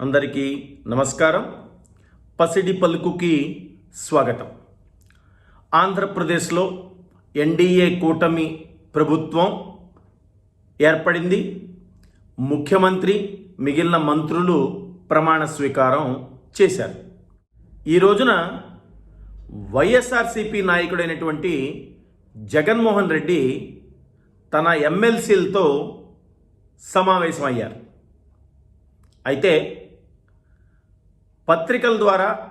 అందరికీ నమస్కారం. పసిడి పలుకుకి స్వాగతం. ఆంధ్రప్రదేశ్లో ఎన్డీఏ కూటమి ప్రభుత్వం ఏర్పడింది. ముఖ్యమంత్రి మిగిలిన మంత్రులు ప్రమాణ స్వీకారం చేశారు. ఈ రోజున వైఎస్ఆర్సీపీ నాయకుడైనటువంటి జగన్మోహన్ రెడ్డి తన ఎమ్మెల్సీలతో సమావేశమయ్యారు. అయితే పత్రికల ద్వారా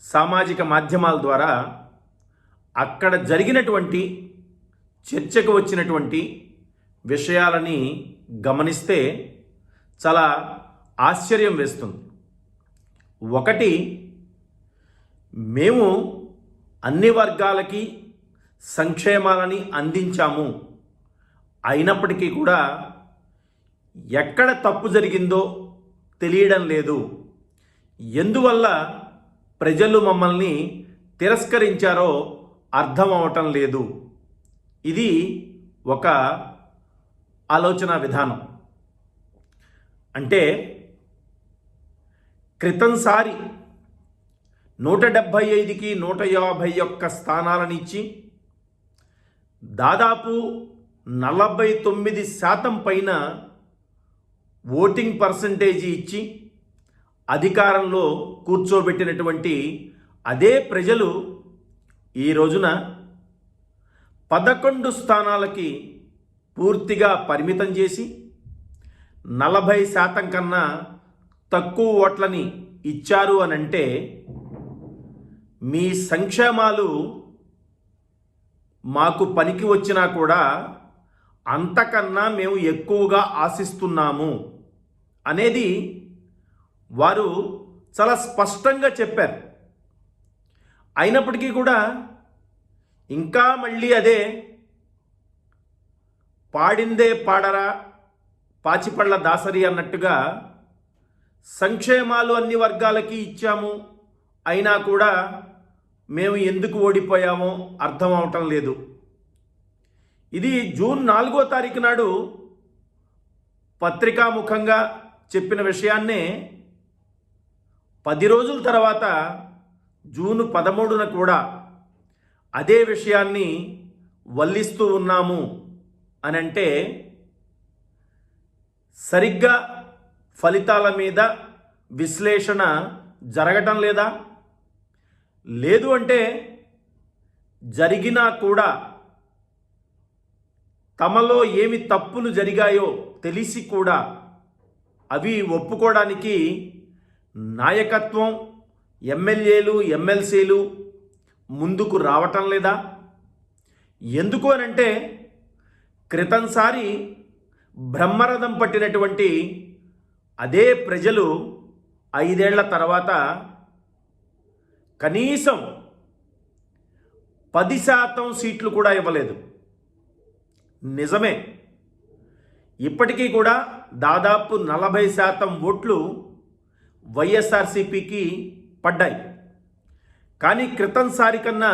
సామాజిక మాధ్యమాల ద్వారా అక్కడ జరిగినటువంటి చర్చకు వచ్చినటువంటి విషయాలని గమనిస్తే చాలా ఆశ్చర్యం వేస్తుంది. ఒకటి మేము అన్ని వర్గాలకి సంక్షేమాలని అందించాము. అయినప్పటికీ కూడా ఎక్కడ తప్పు జరిగిందో తెలియడం లేదు. ఎందువల్ల ప్రజలు మమ్మల్ని తిరస్కరించారో అర్థం అవటం లేదు. ఇది ఒక ఆలోచన విధానం. అంటే క్రితంసారి నూట డెబ్భై ఐదుకి నూట యాభై ఒక్క స్థానాలనిచ్చి దాదాపు నలభై తొమ్మిది శాతం పైన ఓటింగ్ పర్సంటేజీ ఇచ్చి అధికారంలో కూర్చోబెట్టినటువంటి అదే ప్రజలు ఈ రోజున పదకొండు స్థానాలకి పూర్తిగా పరిమితం చేసి నలభై శాతం కన్నా తక్కువ ఓట్లని ఇచ్చారు అని అంటే మీ సంక్షేమాలు మాకు పనికి వచ్చినా కూడా అంతకన్నా మేము ఎక్కువగా ఆశిస్తున్నాము అనేది వారు చాలా స్పష్టంగా చెప్పారు. అయినప్పటికీ కూడా ఇంకా మళ్ళీ అదే పాడిందే పాడరా పాచిపళ్ళ దాసరి అన్నట్టుగా సంక్షేమాలు అన్ని వర్గాలకి ఇచ్చాము. అయినా కూడా మేము ఎందుకు ఓడిపోయామో అర్థం అవటం లేదు. ఇది జూన్ నాలుగో తారీఖు నాడు పత్రికాముఖంగా చెప్పిన విషయాన్నే పది రోజుల తర్వాత జూన్ పదమూడున కూడా అదే విషయాన్ని వల్లిస్తూ ఉన్నాము అని అంటే సరిగ్గా ఫలితాల మీద విశ్లేషణ జరగటం లేదా? లేదు అంటే జరిగినా కూడా తమలో ఏమి తప్పులు జరిగాయో తెలిసి కూడా అవి ఒప్పుకోవడానికి నాయకత్వం ఎమ్మెల్యేలు ఎమ్మెల్సీలు ముందుకు రావటం లేదా? ఎందుకు అనంటే క్రితంసారి బ్రహ్మరథం పట్టినటువంటి అదే ప్రజలు ఐదేళ్ళ తర్వాత కనీసం పది శాతం సీట్లు కూడా ఇవ్వలేదు. నిజమే. ఇప్పటికీ కూడా దాదాపు నలభై శాతం ఓట్లు వైఎస్ఆర్సిపికి పడ్డాయి. కానీ క్రితంసారి కన్నా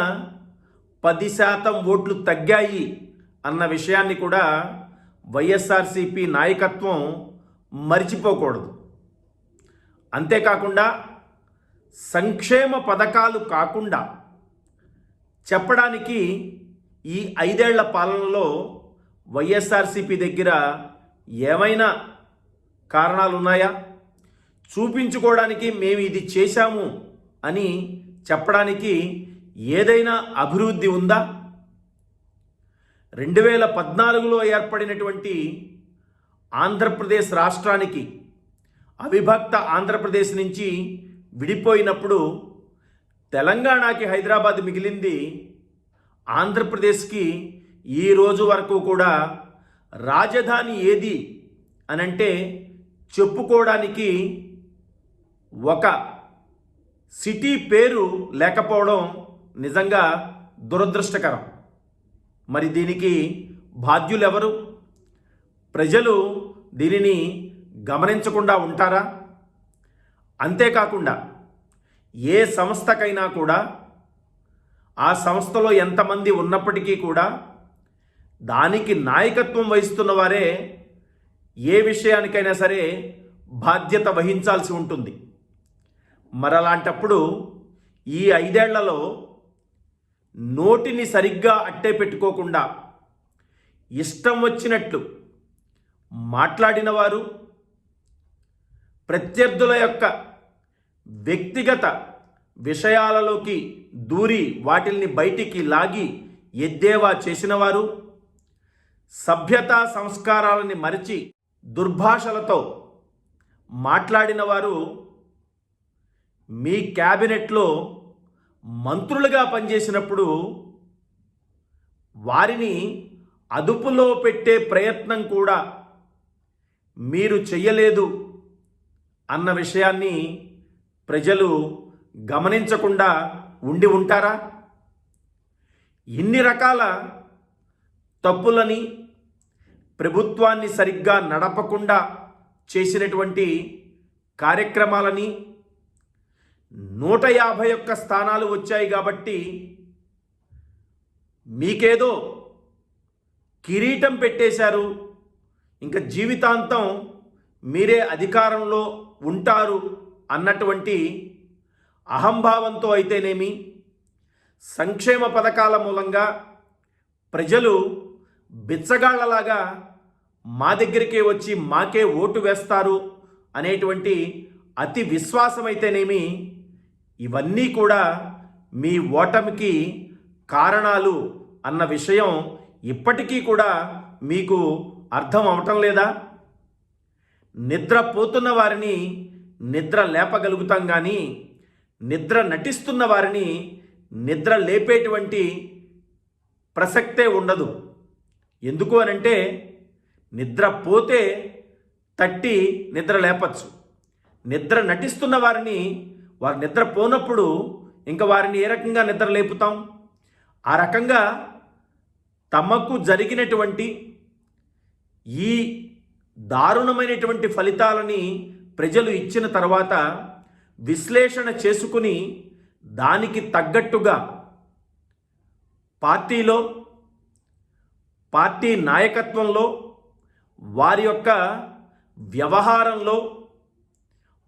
పది శాతం ఓట్లు తగ్గాయి అన్న విషయాన్ని కూడా వైఎస్ఆర్సిపి నాయకత్వం మరిచిపోకూడదు. అంతేకాకుండా సంక్షేమ పథకాలు కాకుండా చెప్పడానికి ఈ ఐదేళ్ళ పాలనలో వైఎస్ఆర్సిపి దగ్గర ఏమైనా కారణాలు ఉన్నాయా చూపించుకోవడానికి మేము ఇది చేశాము అని చెప్పడానికి ఏదైనా అభివృద్ధి ఉందా? రెండు వేల పద్నాలుగులో ఏర్పడినటువంటి ఆంధ్రప్రదేశ్ రాష్ట్రానికి అవిభక్త ఆంధ్రప్రదేశ్ నుంచి విడిపోయినప్పుడు తెలంగాణకి హైదరాబాద్ మిగిలింది ఆంధ్రప్రదేశ్కి ఈ రోజు వరకు కూడా రాజధాని ఏది అనంటే చెప్పుకోవడానికి ఒక సిటీ పేరు లేకపోవడం నిజంగా దురదృష్టకరం. మరి దీనికి బాధ్యులెవరు? ప్రజలు దీనిని గమనించకుండా ఉంటారా? అంతేకాకుండా ఏ సంస్థకైనా కూడా ఆ సంస్థలో ఎంతమంది ఉన్నప్పటికీ కూడా దానికి నాయకత్వం వహిస్తున్న వారే ఏ విషయానికైనా సరే బాధ్యత వహించాల్సి ఉంటుంది. మరలాంటప్పుడు ఈ ఐదేళ్ళలో నోటిని సరిగ్గా అట్టే పెట్టుకోకుండా ఇష్టం వచ్చినట్లు మాట్లాడిన వారు ప్రత్యర్థుల యొక్క వ్యక్తిగత విషయాలలోకి దూరి వాటిల్ని బయటికి లాగి ఎద్దేవా చేసినవారు సభ్యతా సంస్కారాలని మరిచి దుర్భాషలతో మాట్లాడినవారు మీ క్యాబినెట్లో మంత్రులుగా పనిచేసినప్పుడు వారిని అదుపులో పెట్టే ప్రయత్నం కూడా మీరు చెయ్యలేదు అన్న విషయాన్ని ప్రజలు గమనించకుండా ఉండి ఉంటారా? ఇన్ని రకాల తప్పులని ప్రభుత్వాన్ని సరిగ్గా నడపకుండా చేసినటువంటి కార్యక్రమాలని నూట యాభై ఒక్క స్థానాలు వచ్చాయి కాబట్టి మీకేదో కిరీటం పెట్టేశారు. ఇంకా జీవితాంతం మీరే అధికారంలో ఉంటారు అన్నటువంటి అహంభావంతో అయితేనేమి సంక్షేమ పథకాల మూలంగా ప్రజలు బిచ్చగాళ్ళలాగా మా దగ్గరికే వచ్చి మాకే ఓటు వేస్తారు అనేటువంటి అతి విశ్వాసమైతేనేమి ఇవన్నీ కూడా మీ ఓటమికి కారణాలు అన్న విషయం ఇప్పటికీ కూడా మీకు అర్థం అవటం లేదా? నిద్రపోతున్న వారిని నిద్ర లేపగలుగుతాం కానీ నిద్ర నటిస్తున్న వారిని నిద్ర లేపేటువంటి ప్రసక్తే ఉండదు. ఎందుకు అనంటే నిద్ర పోతే తట్టి నిద్ర లేపచ్చు. నిద్ర నటిస్తున్న వారిని వారు నిద్ర పోనప్పుడు ఇంకా వారిని ఏ రకంగా నిద్ర లేపుతాం? ఆ రకంగా తమకు జరిగినటువంటి ఈ దారుణమైనటువంటి ఫలితాలని ప్రజలు ఇచ్చిన తర్వాత విశ్లేషణ చేసుకుని దానికి తగ్గట్టుగా పార్టీలో పార్టీ నాయకత్వంలో వారి యొక్క వ్యవహారంలో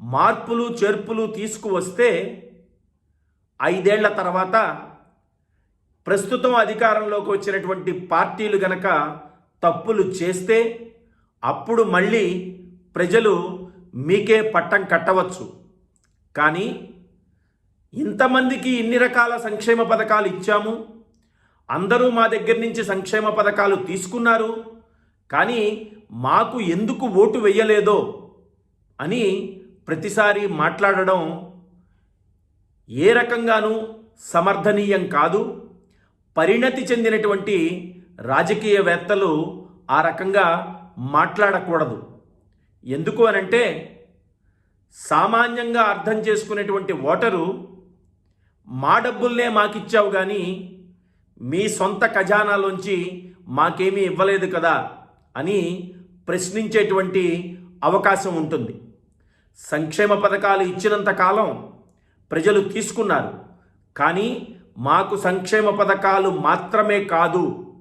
మార్పులు చేర్పులు తీసుకువస్తే ఐదేళ్ళ తర్వాత ప్రస్తుతం అధికారంలోకి వచ్చినటువంటి పార్టీలు గనక తప్పులు చేస్తే అప్పుడు మళ్ళీ ప్రజలు మీకే పట్టం కట్టవచ్చు. కానీ ఇంతమందికి ఇన్ని రకాల సంక్షేమ పథకాలు ఇచ్చాము. అందరూ మా దగ్గర నుంచి సంక్షేమ పథకాలు తీసుకున్నారు. కానీ మాకు ఎందుకు ఓటు వెయ్యలేదో అని ప్రతిసారి మాట్లాడడం ఏ రకంగానూ సమర్థనీయం కాదు. పరిణతి చెందినటువంటి రాజకీయవేత్తలు ఆ రకంగా మాట్లాడకూడదు. ఎందుకు అనంటే సామాన్యంగా అర్థం చేసుకునేటువంటి ఓటరు మా డబ్బుల్నే మాకిచ్చావు కానీ మీ సొంత ఖజానాలోంచి మాకేమీ ఇవ్వలేదు కదా అని ప్రశ్నించేటువంటి అవకాశం ఉంటుంది. సంక్షేమ పథకాలు ఇచ్చినంత కాలం ప్రజలు తీసుకున్నారు. కానీ మాకు సంక్షేమ పథకాలు మాత్రమే కాదు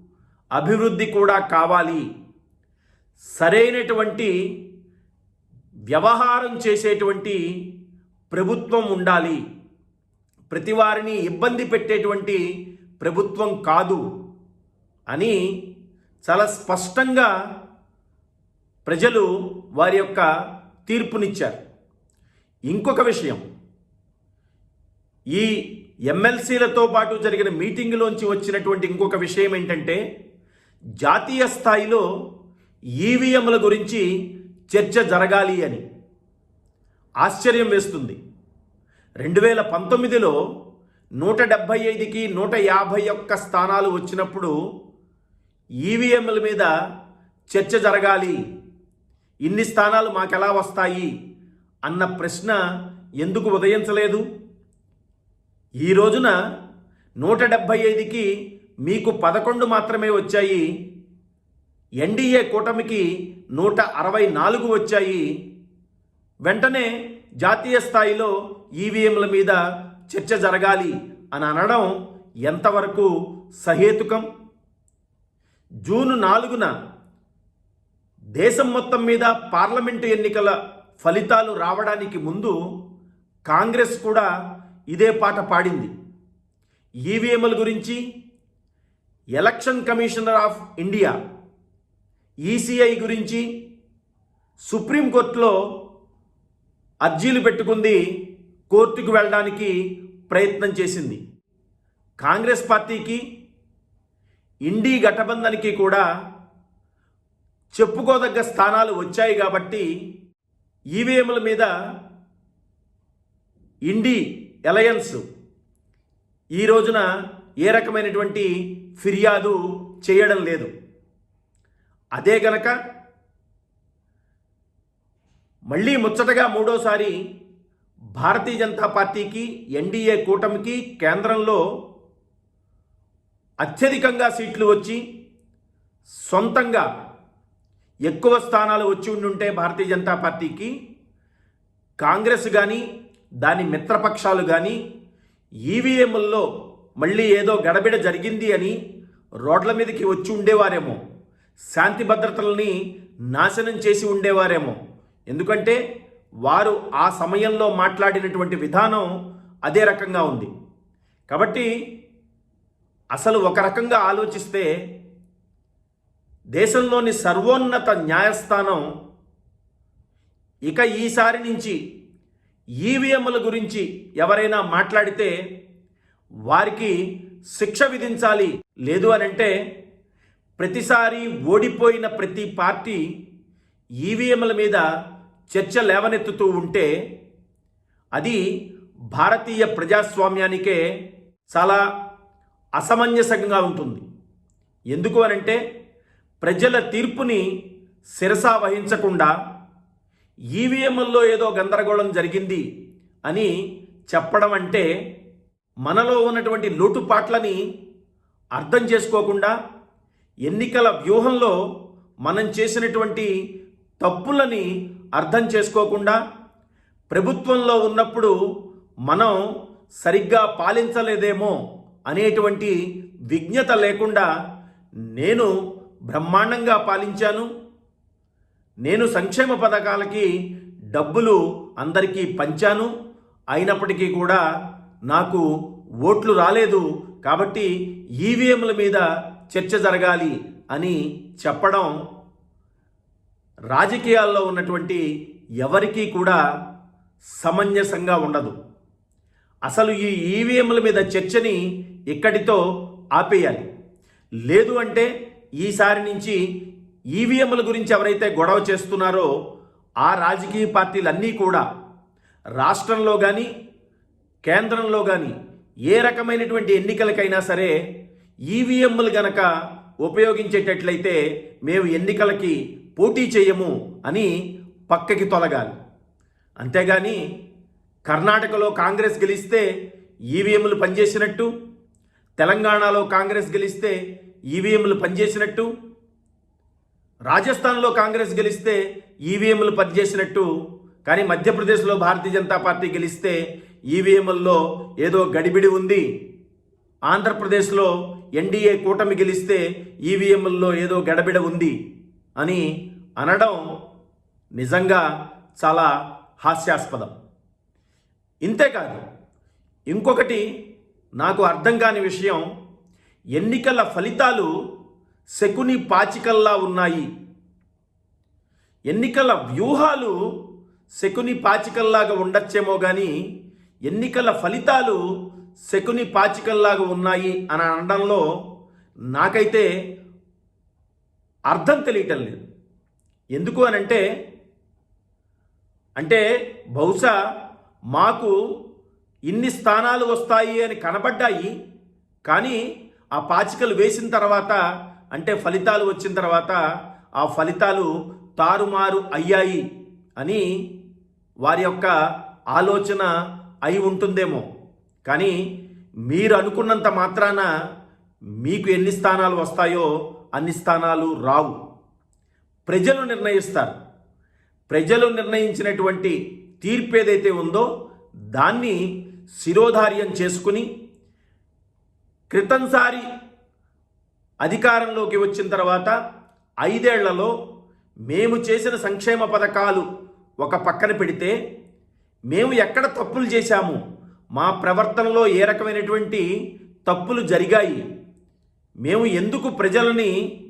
అభివృద్ధి కూడా కావాలి. సరైనటువంటి వ్యవహారం చేసేటువంటి ప్రభుత్వం ఉండాలి. ప్రతి వారిని ఇబ్బంది పెట్టేటువంటి ప్రభుత్వం కాదు అని చాలా స్పష్టంగా ప్రజలు వారి యొక్క తీర్పునిచ్చారు. ఇంకొక విషయం. ఈ ఎమ్మెల్సీలతో పాటు జరిగిన మీటింగ్లోంచి వచ్చినటువంటి ఇంకొక విషయం ఏంటంటే జాతీయ స్థాయిలో ఈవీఎంల గురించి చర్చ జరగాలి అని ఆశ్చర్యం వేస్తుంది. రెండు వేల పంతొమ్మిదిలో నూట డెబ్భై ఐదుకి నూట యాభై ఒక్క స్థానాలు వచ్చినప్పుడు ఈవీఎంల మీద చర్చ జరగాలి ఇన్ని స్థానాలు మాకెలా వస్తాయి? అన్న ప్రశ్న ఎందుకు ఉదయించలేదు? ఈ రోజున నూట డెబ్భై ఐదుకి మీకు పదకొండు మాత్రమే వచ్చాయి. ఎన్డీఏ కూటమికి నూట అరవై నాలుగు వచ్చాయి. వెంటనే జాతీయ స్థాయిలో ఈవీఎంల మీద చర్చ జరగాలి అని అనడం ఎంతవరకు సహేతుకం? జూన్ నాలుగున దేశం మొత్తం మీద పార్లమెంటు ఎన్నికల ఫలితాలు రావడానికి ముందు కాంగ్రెస్ కూడా ఇదే పాట పాడింది. ఈవీఎంల గురించి election commissioner of India ECI గురించి సుప్రీంకోర్టులో అర్జీలు పెట్టుకుంది కోర్టుకు వెళ్ళడానికి ప్రయత్నం చేసింది. కాంగ్రెస్ పార్టీకి ఇండీ గఠబంధన్కి కూడా చెప్పుకోదగ్గ స్థానాలు వచ్చాయి కాబట్టి ఈవీఎంల మీద ఇండి అలయన్స్ ఈ రోజున ఏ రకమైనటువంటి ఫిర్యాదు చేయడం లేదు. అదే గనక మళ్ళీ ముచ్చటగా మూడోసారి భారతీయ జనతా పార్టీకి ఎన్డీఏ కూటమికి కేంద్రంలో అత్యధికంగా సీట్లు వచ్చి సొంతంగా ఎక్కువ స్థానాలు వచ్చి ఉండుంటే భారతీయ జనతా పార్టీకి కాంగ్రెస్ కానీ దాని మిత్రపక్షాలు కానీ ఈవీఎంల్లో మళ్ళీ ఏదో గడబిడ జరిగింది అని రోడ్ల మీదకి వచ్చి ఉండేవారేమో. శాంతి భద్రతల్ని నాశనం చేసి ఉండేవారేమో. ఎందుకంటే వారు ఆ సమయంలో మాట్లాడినటువంటి విధానం అదే రకంగా ఉంది. కాబట్టి అసలు ఒక రకంగా ఆలోచిస్తే దేశంలోని సర్వోన్నత న్యాయస్థానం ఇక ఈసారి నుంచి ఈవీఎంల గురించి ఎవరైనా మాట్లాడితే వారికి శిక్ష విధించాలి లేదు అని అంటే ప్రతిసారి ఓడిపోయిన ప్రతి పార్టీ ఈవీఎంల మీద చర్చ లేవనెత్తుతూ ఉంటే అది భారతీయ ప్రజాస్వామ్యానికే చాలా అసమంజసంగా ఉంటుంది. ఎందుకు అనంటే ప్రజల తీర్పుని శిరసా వహించకుండా ఈవీఎంల్లో ఏదో గందరగోళం జరిగింది అని చెప్పడం అంటే మనలో ఉన్నటువంటి లోటుపాట్లని అర్థం చేసుకోకుండా ఎన్నికల వ్యూహంలో మనం చేసినటువంటి తప్పులని అర్థం చేసుకోకుండా ప్రభుత్వంలో ఉన్నప్పుడు మనం సరిగ్గా పాలించలేదేమో అనేటువంటి విజ్ఞత లేకుండా నేను బ్రహ్మాండంగా పాలించాను. నేను సంక్షేమ పథకాలకి డబ్బులు అందరికీ పంచాను. అయినప్పటికీ కూడా నాకు ఓట్లు రాలేదు కాబట్టి ఈవీఎంల మీద చర్చ జరగాలి అని చెప్పడం రాజకీయాల్లో ఉన్నటువంటి ఎవరికీ కూడా సమంజసంగా ఉండదు. అసలు ఈ ఈవీఎంల మీద చర్చని ఇక్కడితో ఆపేయాలి? లేదు అంటే ఈసారి నుంచి ఈవీఎంల గురించి ఎవరైతే గొడవ చేస్తున్నారో ఆ రాజకీయ పార్టీలన్నీ కూడా రాష్ట్రంలో కానీ కేంద్రంలో కానీ ఏ రకమైనటువంటి ఎన్నికలకైనా సరే ఈవీఎంలు గనక ఉపయోగించేటట్లయితే మేము ఎన్నికలకి పోటీ చేయము అని పక్కకి తొలగాలి. అంతేగాని కర్ణాటకలో కాంగ్రెస్ గెలిస్తే ఈవీఎంలు పనిచేసినట్టు తెలంగాణలో కాంగ్రెస్ గెలిస్తే ఈవీఎంలు పనిచేసినట్టు రాజస్థాన్లో కాంగ్రెస్ గెలిస్తే ఈవీఎంలు పనిచేసినట్టు కానీ మధ్యప్రదేశ్లో భారతీయ జనతా పార్టీ గెలిస్తే ఈవీఎంల్లో ఏదో గడిబిడి ఉంది. ఆంధ్రప్రదేశ్లో ఎన్డీఏ కూటమి గెలిస్తే ఈవీఎంల్లో ఏదో గడబిడ ఉంది అని అనడం నిజంగా చాలా హాస్యాస్పదం. ఇంతేకాదు ఇంకొకటి నాకు అర్థం కాని విషయం ఎన్నికల ఫలితాలు శకుని పాచికల్లా ఉన్నాయి. ఎన్నికల వ్యూహాలు శకుని పాచికల్లాగా ఉండొచ్చేమో కానీ ఎన్నికల ఫలితాలు శకుని పాచికల్లాగా ఉన్నాయి అని అనడంలో నాకైతే అర్థం తెలియటం లేదు. ఎందుకు అనంటే అంటే బహుశా మాకు ఇన్ని స్థానాలు వస్తాయి అని కనబడ్డాయి కానీ ఆ పాచికలు వేసిన తర్వాత అంటే ఫలితాలు వచ్చిన తర్వాత ఆ ఫలితాలు తారుమారు అయ్యాయి అని వారి యొక్క ఆలోచన అయి ఉంటుందేమో. కానీ మీరు అనుకున్నంత మాత్రాన మీకు ఎన్ని స్థానాలు వస్తాయో అన్ని స్థానాలు రావు. ప్రజలు నిర్ణయిస్తారు. ప్రజలు నిర్ణయించినటువంటి తీర్పు ఏదైతే ఉందో దాన్ని శిరోధార్యం చేసుకుని క్రితంసారి అధికారంలోకి వచ్చిన తర్వాత ఐదేళ్ళలో మేము చేసిన సంక్షేమ పథకాలు ఒక పక్కన పెడితే మేము ఎక్కడ తప్పులు చేశాము? మా ప్రవర్తనలో ఏ రకమైనటువంటి తప్పులు జరిగాయి? మేము ఎందుకు ప్రజలని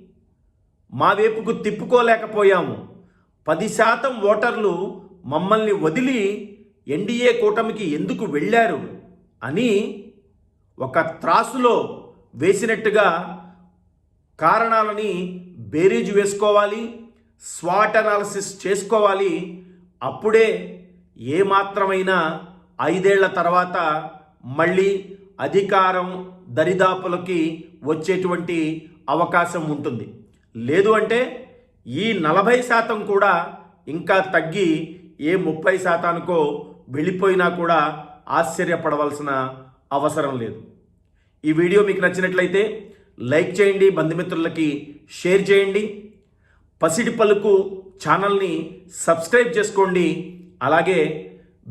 మా వైపుకు తిప్పుకోలేకపోయాము? పది శాతం ఓటర్లు మమ్మల్ని వదిలి ఎన్డీఏ కూటమికి ఎందుకు వెళ్ళారు? అని ఒక త్రాసులో వేసినట్టుగా కారణాలని బేరీజు వేసుకోవాలి స్వాట్ అనాలిసిస్ చేసుకోవాలి. అప్పుడే ఏమాత్రమైనా ఐదేళ్ళ తర్వాత మళ్ళీ అధికారం దరిదాపులకి వచ్చేటువంటి అవకాశం ఉంటుంది. లేదు అంటే ఈ నలభై శాతం కూడా ఇంకా తగ్గి ఏ ముప్పై శాతానికో వెళ్ళిపోయినా కూడా ఆశ్చర్యపడవలసిన అవసరం లేదు. ఈ వీడియో మీకు నచ్చినట్లయితే లైక్ చేయండి బంధుమిత్రులకి షేర్ చేయండి. పసిడి పలుకు ఛానల్ని సబ్స్క్రైబ్ చేసుకోండి. అలాగే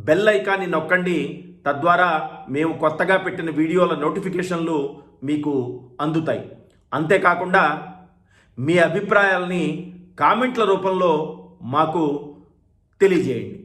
బెల్ ఐకాన్ని నొక్కండి. తద్వారా మేము కొత్తగా పెట్టిన వీడియోల నోటిఫికేషన్లు మీకు అందుతాయి. అంతేకాకుండా మీ అభిప్రాయాల్ని కామెంట్ల రూపంలో మాకు తెలియజేయండి.